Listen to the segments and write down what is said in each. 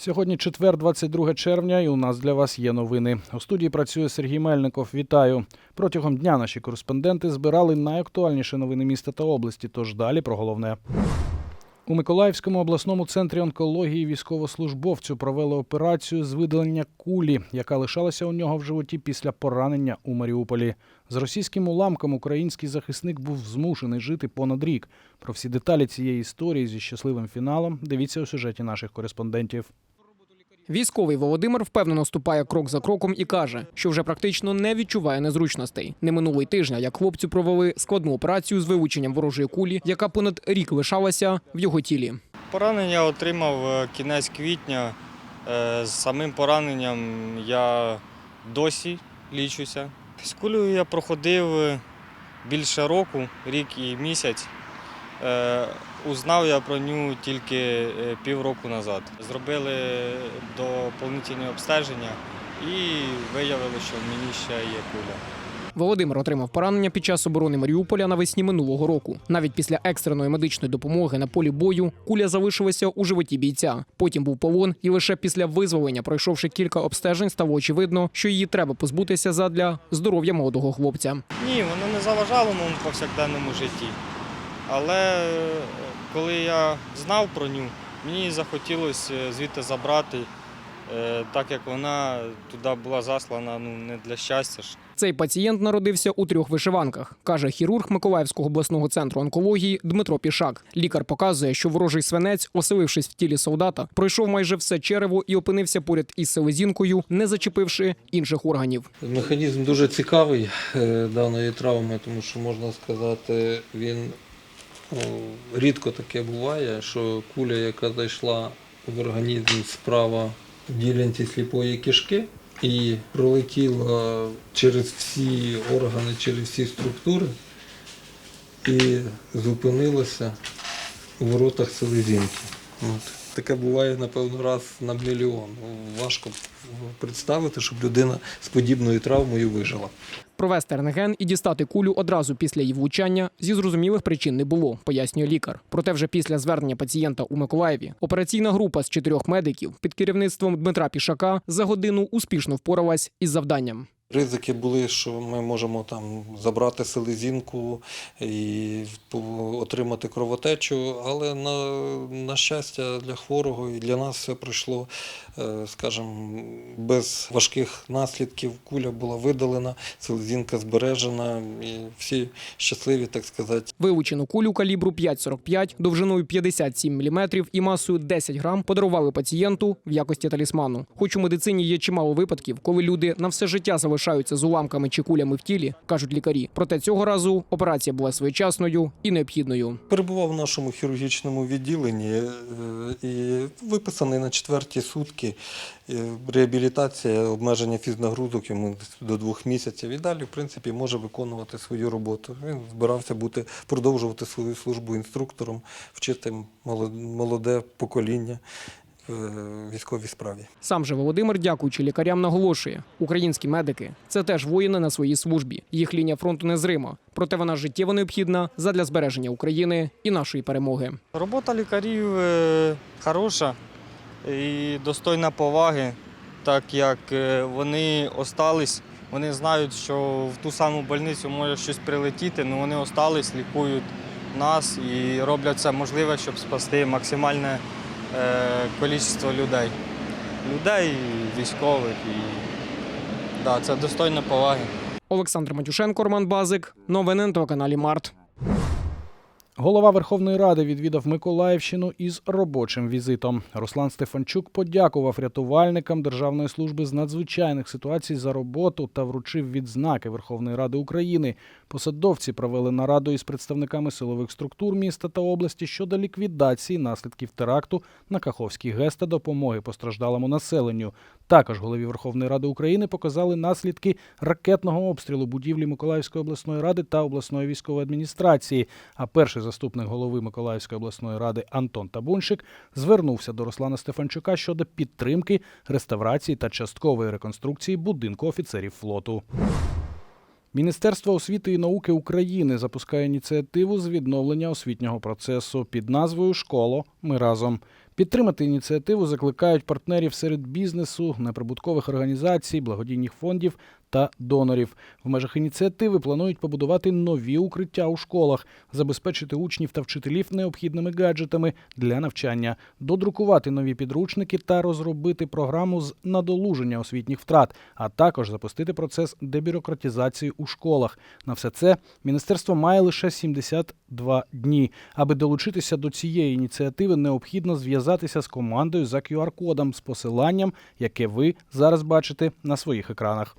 Сьогодні четвер, 22 червня, і у нас для вас є новини. У студії працює Сергій Мельников. Вітаю. Протягом дня наші кореспонденти збирали найактуальніші новини міста та області. Тож далі про головне. У Миколаївському обласному центрі онкології військовослужбовцю провели операцію з видалення кулі, яка лишалася у нього в животі після поранення у Маріуполі. З російським уламком український захисник був змушений жити понад рік. Про всі деталі цієї історії зі щасливим фіналом дивіться у сюжеті наших кореспондентів. Військовий Володимир впевнено ступає крок за кроком і каже, що вже практично не відчуває незручностей. Не минулий тижня, як хлопцю провели складну операцію з вилученням ворожої кулі, яка понад рік лишалася в його тілі. Поранення отримав е, кінець квітня. Е, З самим пораненням я досі лічуся. З кулею я проходив е, більше року, рік і місяць. Узнав я про нього тільки е, півроку назад. Зробили доповнительні обстеження і виявили, що в мені ще є куля. Володимир отримав поранення під час оборони Маріуполя навесні минулого року. Навіть після екстреної медичної допомоги на полі бою куля залишилася у животі бійця. Потім був полон, і лише після визволення, пройшовши кілька обстежень, стало очевидно, що її треба позбутися задля здоров'я молодого хлопця. Ні, воно не заважало моєму повсякденному житті. Але е, коли я знав про ню, мені захотілося звідти забрати, е, так як вона туди була заслана ну, не для щастя. ж. Цей пацієнт народився у трьох вишиванках, каже хірург Миколаївського обласного центру онкології Дмитро Пішак. Лікар показує, що ворожий свинець, оселившись в тілі солдата, пройшов майже все черево і опинився поряд із селезінкою, не зачепивши інших органів. Механізм дуже цікавий е, даної травми, тому що можна сказати, він рідко таке буває, що куля, яка зайшла в організм справа в ділянці сліпої кишки і пролетіла через всі органи, через всі структури і зупинилася у воротах селезінки. От. Таке буває, напевно, раз на мільйон. Важко представити, щоб людина з подібною травмою вижила. Провести рентген і дістати кулю одразу після її влучання зі зрозумілих причин не було, пояснює лікар. Проте вже після звернення пацієнта у Миколаєві операційна група з чотирьох медиків під керівництвом Дмитра Пішака за годину успішно впоралась із завданням. Ризики були, що ми можемо там забрати селезінку і отримати кровотечу, але на, на щастя для хворого і для нас все пройшло, е, скажімо, без важких наслідків. Куля була видалена, селезінка збережена і всі щасливі, так сказати. Вилучену кулю калібру 5,45 довжиною 57 мм і масою 10 грам подарували пацієнту в якості талісману. Хоч у медицині є чимало випадків, коли люди на все життя залишаються з уламками чи кулями в тілі, кажуть лікарі. Проте цього разу операція була своєчасною і необхідною. Перебував в нашому хірургічному відділенні е, і виписаний на четверті сутки. Е, Реабілітація, обмеження фізнагрузок йому до двох місяців. І далі, в принципі, може виконувати свою роботу. Він збирався бути, продовжувати свою службу інструктором, вчити молод- молоде покоління в військовій справі. Сам же Володимир, дякуючи лікарям, наголошує: українські медики це теж воїни на своїй службі. Їх лінія фронту незрима, проте вона життєво необхідна задля збереження України і нашої перемоги. Робота лікарів е, хороша і достойна поваги, так як е, вони остались. Вони знають, що в ту саму больницю може щось прилетіти, але вони остались, лікують нас і роблять все можливе, щоб спасти максимальне е, кількість людей. Людей, військових. І, да, це достойна поваги. Олександр Матюшенко, Роман Базик. Новини на телеканалі Март. Голова Верховної Ради відвідав Миколаївщину із робочим візитом. Руслан Стефанчук подякував рятувальникам Державної служби з надзвичайних ситуацій за роботу та вручив відзнаки Верховної Ради України. Посадовці провели нараду із представниками силових структур міста та області щодо ліквідації наслідків теракту на Каховський ГЕС та допомоги постраждалому населенню. Також голові Верховної Ради України показали наслідки ракетного обстрілу будівлі Миколаївської обласної ради та обласної військової адміністрації. А перший заступник голови Миколаївської обласної ради Антон Табуншик звернувся до Руслана Стефанчука щодо підтримки, реставрації та часткової реконструкції будинку офіцерів флоту. Міністерство освіти і науки України запускає ініціативу з відновлення освітнього процесу під назвою Школо. Ми разом. Підтримати ініціативу закликають партнерів серед бізнесу, неприбуткових організацій, благодійних фондів та донорів. В межах ініціативи планують побудувати нові укриття у школах, забезпечити учнів та вчителів необхідними гаджетами для навчання, додрукувати нові підручники та розробити програму з надолуження освітніх втрат, а також запустити процес дебюрократизації у школах. На все це міністерство має лише 72 дні. Аби долучитися до цієї ініціативи, необхідно зв'язатися з командою за QR-кодом з посиланням, яке ви зараз бачите на своїх екранах.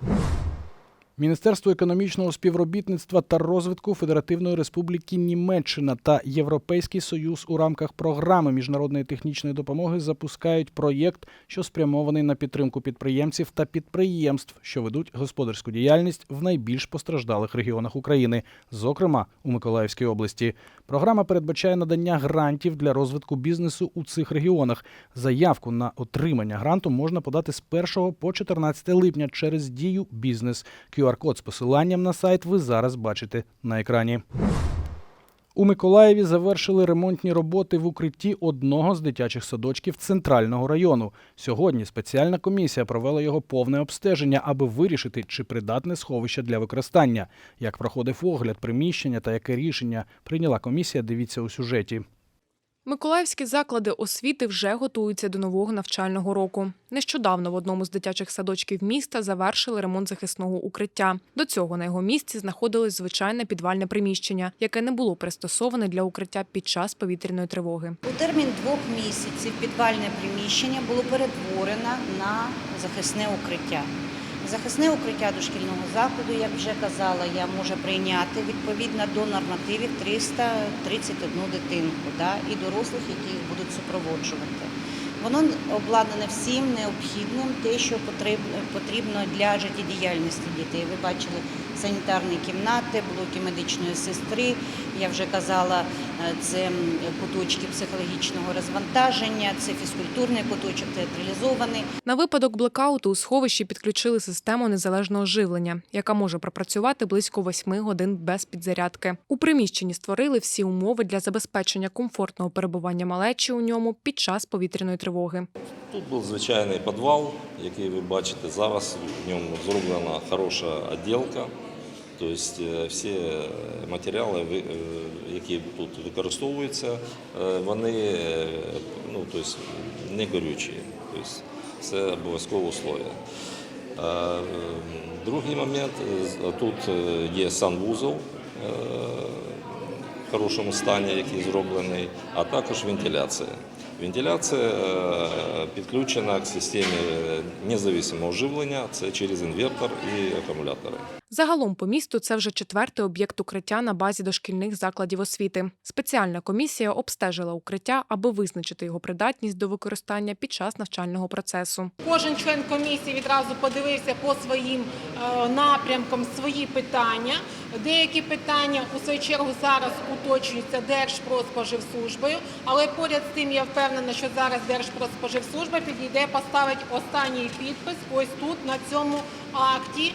Міністерство економічного співробітництва та розвитку Федеративної Республіки Німеччина та Європейський Союз у рамках програми міжнародної технічної допомоги запускають проєкт, що спрямований на підтримку підприємців та підприємств, що ведуть господарську діяльність в найбільш постраждалих регіонах України, зокрема у Миколаївській області. Програма передбачає надання грантів для розвитку бізнесу у цих регіонах. Заявку на отримання гранту можна подати з 1 по 14 липня через дію бізнес. QR-код з посиланням на сайт ви зараз бачите на екрані. У Миколаєві завершили ремонтні роботи в укритті одного з дитячих садочків центрального району. Сьогодні спеціальна комісія провела його повне обстеження, аби вирішити, чи придатне сховище для використання. Як проходив огляд приміщення та яке рішення прийняла комісія, дивіться у сюжеті. Миколаївські заклади освіти вже готуються до нового навчального року. Нещодавно в одному з дитячих садочків міста завершили ремонт захисного укриття. До цього на його місці знаходилось звичайне підвальне приміщення, яке не було пристосоване для укриття під час повітряної тривоги. У термін двох місяців підвальне приміщення було перетворено на захисне укриття. Захисне укриття дошкільного закладу, як вже казала, я може прийняти відповідно до нормативів 331 дитинку да, і дорослих, які їх будуть супроводжувати. Воно обладнане всім необхідним, те, що потрібно, для життєдіяльності дітей. Ви бачили санітарні кімнати, блоки медичної сестри. Я вже казала, е, це куточки психологічного розвантаження, це фізкультурний куточок, театралізований. На випадок блекауту у сховищі підключили систему незалежного живлення, яка може пропрацювати близько 8 годин без підзарядки. У приміщенні створили всі умови для забезпечення комфортного перебування малечі у ньому під час повітряної тривоги. Тут був звичайний підвал, який ви бачите зараз. В ньому зроблена хороша відділка. Тобто е, всі матеріали, е, які тут використовуються, е, вони ну, тобто, не горючі. Тобто це обов'язкове условие. Другий момент, тут є санвузол в хорошому стані, який зроблений, а також вентиляція. Вентиляція е, підключена к системі независимого живлення, це через інвертор і акумулятори. Загалом по місту це вже четвертий об'єкт укриття на базі дошкільних закладів освіти. Спеціальна комісія обстежила укриття, аби визначити його придатність до використання під час навчального процесу. Кожен член комісії відразу подивився по своїм е, напрямкам свої питання. Деякі питання у свою чергу зараз уточнюються Держпродспоживслужбою, але поряд з тим я впевнена, що зараз Держпродспоживслужба підійде, поставить останній підпис ось тут на цьому акті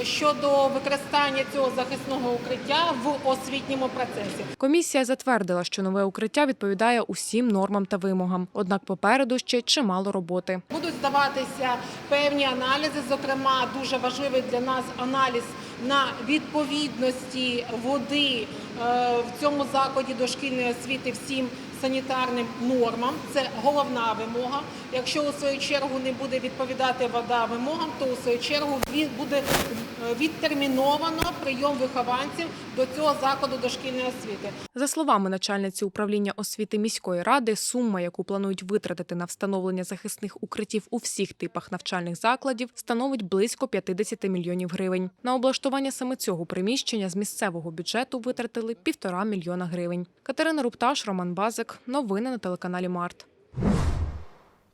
е, щодо використання цього захисного укриття в освітньому процесі. Комісія затвердила, що нове укриття відповідає усім нормам та вимогам. Однак попереду ще чимало роботи. Будуть здаватися певні аналізи, зокрема, дуже важливий для нас аналіз на відповідності води е, в цьому закладі дошкільної освіти всім санітарним нормам. Це головна вимога. Якщо у свою чергу не буде відповідати вода вимогам, то у свою чергу буде е, відтерміновано прийом вихованців до цього закладу дошкільної освіти. За словами начальниці управління освіти міської ради, сума, яку планують витратити на встановлення захисних укриттів у всіх типах навчальних закладів, становить близько 50 мільйонів гривень. На облаштування саме цього приміщення з місцевого бюджету витратили півтора мільйона гривень. Катерина Рупташ, Роман Базик. Новини на телеканалі Март.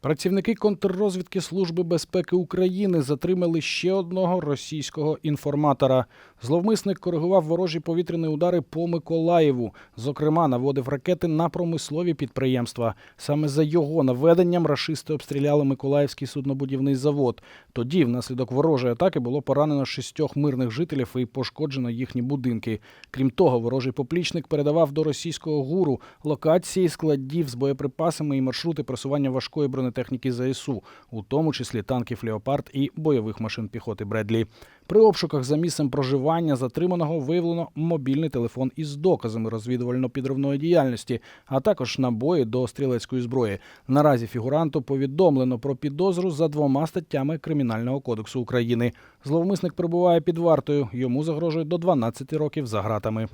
Працівники контррозвідки Служби безпеки України затримали ще одного російського інформатора. Зловмисник коригував ворожі повітряні удари по Миколаєву. Зокрема, наводив ракети на промислові підприємства. Саме за його наведенням рашисти обстріляли Миколаївський суднобудівний завод. Тоді, внаслідок ворожої атаки, було поранено шістьох мирних жителів і пошкоджено їхні будинки. Крім того, ворожий поплічник передавав до російського гуру локації складів з боєприпасами і маршрути просування важкої бронетехніки ЗСУ, у тому числі танків Леопард і бойових машин піхоти Бредлі. При обшуках за місцем проживання затриманого виявлено мобільний телефон із доказами розвідувально-підривної діяльності, а також набої до стрілецької зброї. Наразі фігуранту повідомлено про підозру за двома статтями Кримінального кодексу України. Зловмисник перебуває під вартою. Йому загрожує до 12 років за ґратами.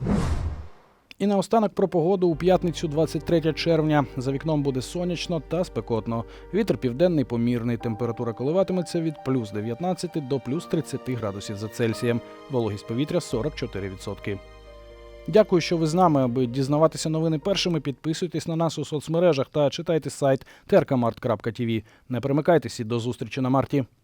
І наостанок про погоду у п'ятницю, 23 червня. За вікном буде сонячно та спекотно. Вітер південний помірний. Температура коливатиметься від плюс 19 до плюс 30 градусів за Цельсієм. Вологість повітря 44%. Дякую, що ви з нами. Аби дізнаватися новини першими, підписуйтесь на нас у соцмережах та читайте сайт trkmart.tv. Не перемикайтеся до зустрічі на марті.